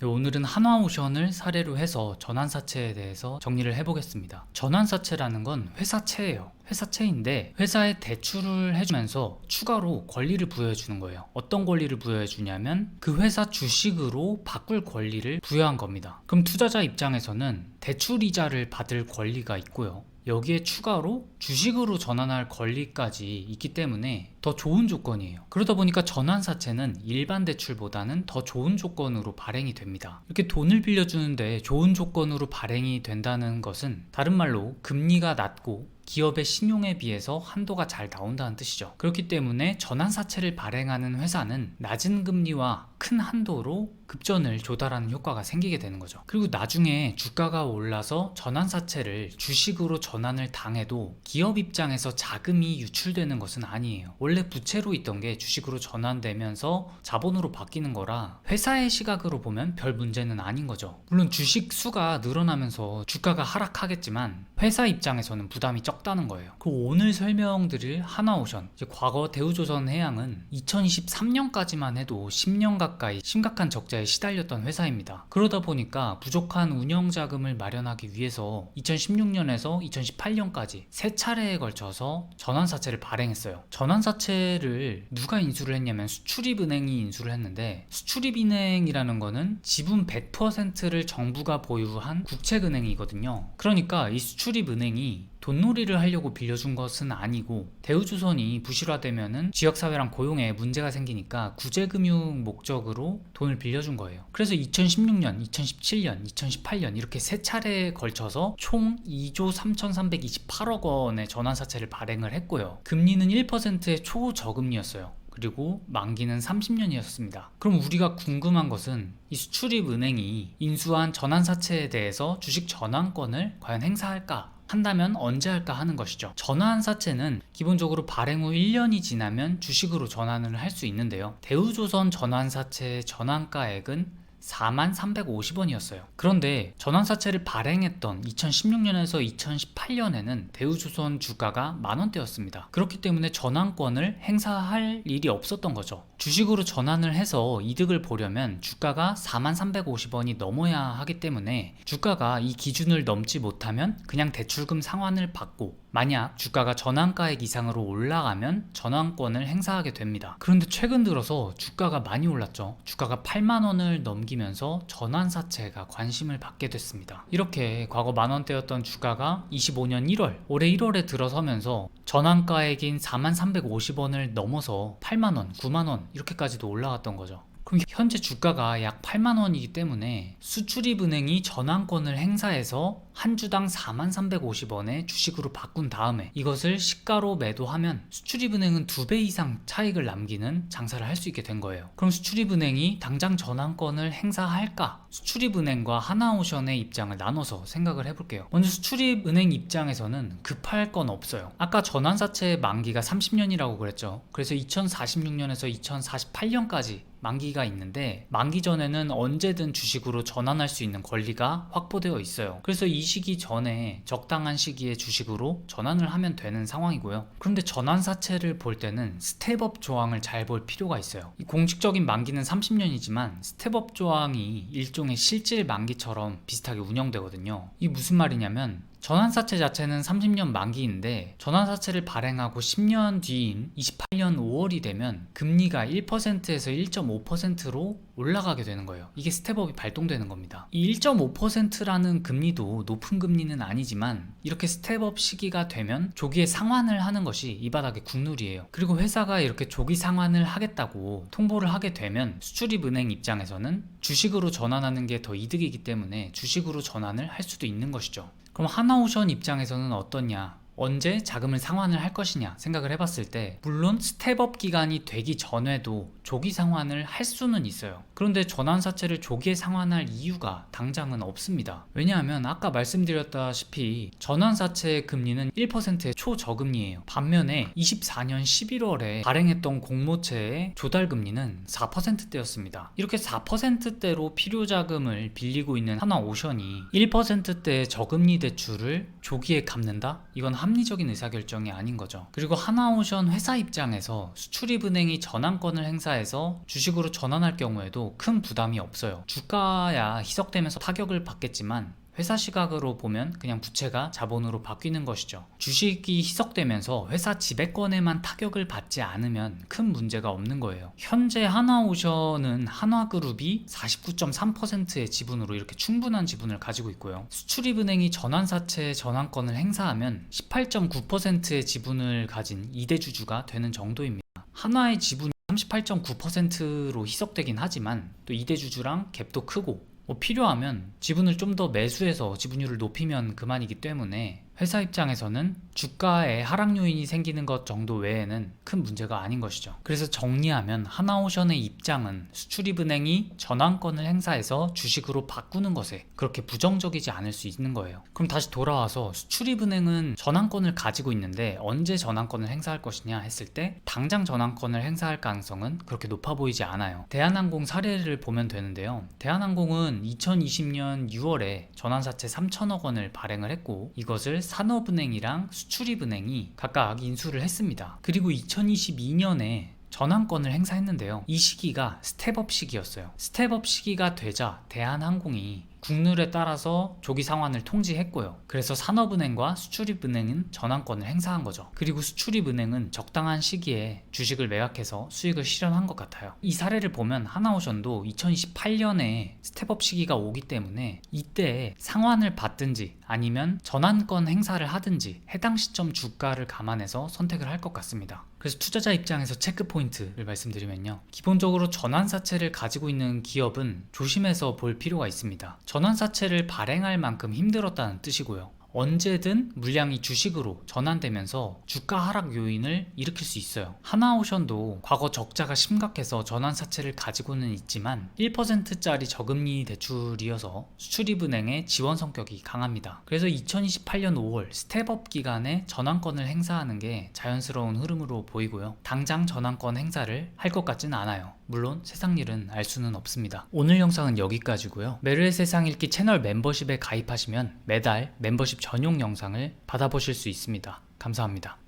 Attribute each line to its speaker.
Speaker 1: 네, 오늘은 한화오션을 사례로 해서 전환사채에 대해서 정리를 해보겠습니다. 전환사채라는 건 회사채예요. 회사채인데 회사에 대출을 해주면서 추가로 권리를 부여해주는 거예요. 어떤 권리를 부여해주냐면 그 회사 주식으로 바꿀 권리를 부여한 겁니다. 그럼 투자자 입장에서는 대출 이자를 받을 권리가 있고요. 여기에 추가로 주식으로 전환할 권리까지 있기 때문에 더 좋은 조건이에요. 그러다 보니까 전환사채는 일반 대출보다는 더 좋은 조건으로 발행이 됩니다. 이렇게 돈을 빌려주는데 좋은 조건으로 발행이 된다는 것은 다른 말로 금리가 낮고 기업의 신용에 비해서 한도가 잘 나온다는 뜻이죠. 그렇기 때문에 전환사채를 발행하는 회사는 낮은 금리와 큰 한도로 급전을 조달하는 효과가 생기게 되는 거죠. 그리고 나중에 주가가 올라서 전환사채를 주식으로 전환을 당해도 기업 입장에서 자금이 유출되는 것은 아니에요. 원래 부채로 있던 게 주식으로 전환되면서 자본으로 바뀌는 거라 회사의 시각으로 보면 별 문제는 아닌 거죠. 물론 주식 수가 늘어나면서 주가가 하락하겠지만 회사 입장에서는 부담이 적다는 거예요. 그 오늘 설명드릴 하나오션, 과거 대우조선 해양은 2023년까지만 해도 10년 가까이 심각한 적자에 시달렸던 회사입니다. 그러다 보니까 부족한 운영 자금을 마련하기 위해서 2016년에서 2018년까지 세 차례에 걸쳐서 전환사채를 발행했어요. 전환사채를 누가 인수를 했냐면 수출입은행이 인수를 했는데 수출입은행이라는 거는 지분 100%를 정부가 보유한 국책은행이거든요. 그러니까 이 수출입은행이 돈놀이를 하려고 빌려준 것은 아니고 대우조선이 부실화되면은 지역사회랑 고용에 문제가 생기니까 구제금융 목적으로 돈을 빌려준 거예요. 그래서 2016년, 2017년, 2018년 이렇게 세 차례에 걸쳐서 총 2조 3,328억 원의 전환사채를 발행을 했고요. 금리는 1%의 초저금리였어요. 그리고 만기는 30년이었습니다. 그럼 우리가 궁금한 것은 이 수출입 은행이 인수한 전환사채에 대해서 주식 전환권을 과연 행사할까? 한다면 언제 할까 하는 것이죠. 전환사채는 기본적으로 발행 후 1년이 지나면 주식으로 전환을 할 수 있는데요. 대우조선 전환사채 전환가액은 4만 350원이었어요. 그런데 전환사채를 발행했던 2016년에서 2018년에는 대우조선 주가가 만원대였습니다. 그렇기 때문에 전환권을 행사할 일이 없었던 거죠. 주식으로 전환을 해서 이득을 보려면 주가가 4만 350원이 넘어야 하기 때문에 주가가 이 기준을 넘지 못하면 그냥 대출금 상환을 받고 만약 주가가 전환가액 이상으로 올라가면 전환권을 행사하게 됩니다. 그런데 최근 들어서 주가가 많이 올랐죠. 주가가 8만 원을 넘기 면서 전환사채가 관심을 받게 됐습니다. 이렇게 과거 만 원대였던 주가가 25년 1월, 올해 1월에 들어서면서 전환가액인 4만 350원을 넘어서 8만 원, 9만 원 이렇게까지도 올라갔던 거죠. 그럼 현재 주가가 약 8만 원이기 때문에 수출입은행이 전환권을 행사해서 한 주당 4만 350원에 주식으로 바꾼 다음에 이것을 시가로 매도하면 수출입은행은 두배 이상 차익을 남기는 장사를 할 수 있게 된 거예요. 그럼 수출입은행이 당장 전환권을 행사할까? 수출입은행과 하나오션의 입장을 나눠서 생각을 해볼게요. 먼저 수출입은행 입장에서는 급할 건 없어요. 아까 전환사채 만기가 30년이라고 그랬죠. 그래서 2046년에서 2048년까지 만기가 있는데 만기 전에는 언제든 주식으로 전환할 수 있는 권리가 확보되어 있어요. 그래서 이 시기 전에 적당한 시기에 주식으로 전환을 하면 되는 상황이고요. 그런데 전환 사채를 볼 때는 스텝업 조항을 잘 볼 필요가 있어요. 이 공식적인 만기는 30년이지만 스텝업 조항이 일종의 실질 만기처럼 비슷하게 운영되거든요. 이 무슨 말이냐면 전환사채 자체는 30년 만기인데 전환사채를 발행하고 10년 뒤인 28년 5월이 되면 금리가 1%에서 1.5%로 올라가게 되는 거예요. 이게 스텝업이 발동되는 겁니다. 이 1.5%라는 금리도 높은 금리는 아니지만 이렇게 스텝업 시기가 되면 조기에 상환을 하는 것이 이 바닥의 국룰이에요. 그리고 회사가 이렇게 조기 상환을 하겠다고 통보를 하게 되면 수출입은행 입장에서는 주식으로 전환하는 게 더 이득이기 때문에 주식으로 전환을 할 수도 있는 것이죠. 그럼 하나오션 입장에서는 어떠냐? 언제 자금을 상환을 할 것이냐 생각을 해봤을 때 물론 스텝업 기간이 되기 전에도 조기 상환을 할 수는 있어요. 그런데 전환사채를 조기에 상환할 이유가 당장은 없습니다. 왜냐하면 아까 말씀드렸다시피 전환사채의 금리는 1%의 초저금리예요. 반면에 24년 11월에 발행했던 공모채의 조달금리는 4%대였습니다. 이렇게 4%대로 필요자금을 빌리고 있는 하나오션이 1%대의 저금리 대출을 조기에 갚는다? 이건 한 합리적인 의사결정이 아닌 거죠. 그리고 하나오션 회사 입장에서 수출입은행이 전환권을 행사해서 주식으로 전환할 경우에도 큰 부담이 없어요. 주가야 희석되면서 타격을 받겠지만 회사 시각으로 보면 그냥 부채가 자본으로 바뀌는 것이죠. 주식이 희석되면서 회사 지배권에만 타격을 받지 않으면 큰 문제가 없는 거예요. 현재 하나오션은 한화그룹이 49.3%의 지분으로 이렇게 충분한 지분을 가지고 있고요. 수출입은행이 전환사채 전환권을 행사하면 18.9%의 지분을 가진 이대주주가 되는 정도입니다. 한화의 지분이 38.9%로 희석되긴 하지만 또 이대주주랑 갭도 크고 뭐 필요하면 지분을 좀 더 매수해서 지분율을 높이면 그만이기 때문에 회사 입장에서는 주가에 하락 요인이 생기는 것 정도 외에는 큰 문제가 아닌 것이죠. 그래서 정리하면 하나오션의 입장은 수출입은행이 전환권을 행사해서 주식으로 바꾸는 것에 그렇게 부정적이지 않을 수 있는 거예요. 그럼 다시 돌아와서 수출입은행은 전환권을 가지고 있는데 언제 전환권을 행사할 것이냐 했을 때 당장 전환권을 행사할 가능성은 그렇게 높아 보이지 않아요. 대한항공 사례를 보면 되는데요. 대한항공은 2020년 6월에 전환사채 3천억 원을 발행을 했고 이것을 산업은행이랑 수출입은행이 각각 인수를 했습니다. 그리고 2022년에 전환권을 행사했는데요. 이 시기가 스텝업 시기였어요. 스텝업 시기가 되자 대한항공이 국룰에 따라서 조기 상환을 통지했고요. 그래서 산업은행과 수출입은행은 전환권을 행사한 거죠. 그리고 수출입은행은 적당한 시기에 주식을 매각해서 수익을 실현한 것 같아요. 이 사례를 보면 하나오션도 2028년에 스텝업 시기가 오기 때문에 이때 상환을 받든지 아니면 전환권 행사를 하든지 해당 시점 주가를 감안해서 선택을 할 것 같습니다. 그래서 투자자 입장에서 체크 포인트를 말씀드리면요. 기본적으로 전환사채를 가지고 있는 기업은 조심해서 볼 필요가 있습니다. 전환사채를 발행할 만큼 힘들었다는 뜻이고요. 언제든 물량이 주식으로 전환되면서 주가 하락 요인을 일으킬 수 있어요. 하나오션도 과거 적자가 심각해서 전환 사채를 가지고는 있지만 1%짜리 저금리 대출이어서 수출입은행의 지원 성격이 강합니다. 그래서 2028년 5월 스텝업 기간에 전환권을 행사하는 게 자연스러운 흐름으로 보이고요. 당장 전환권 행사를 할 것 같지는 않아요. 물론 세상 일은 알 수는 없습니다. 오늘 영상은 여기까지고요. 메르의 세상 읽기 채널 멤버십에 가입하시면 매달 멤버십 전용 영상을 받아보실 수 있습니다. 감사합니다.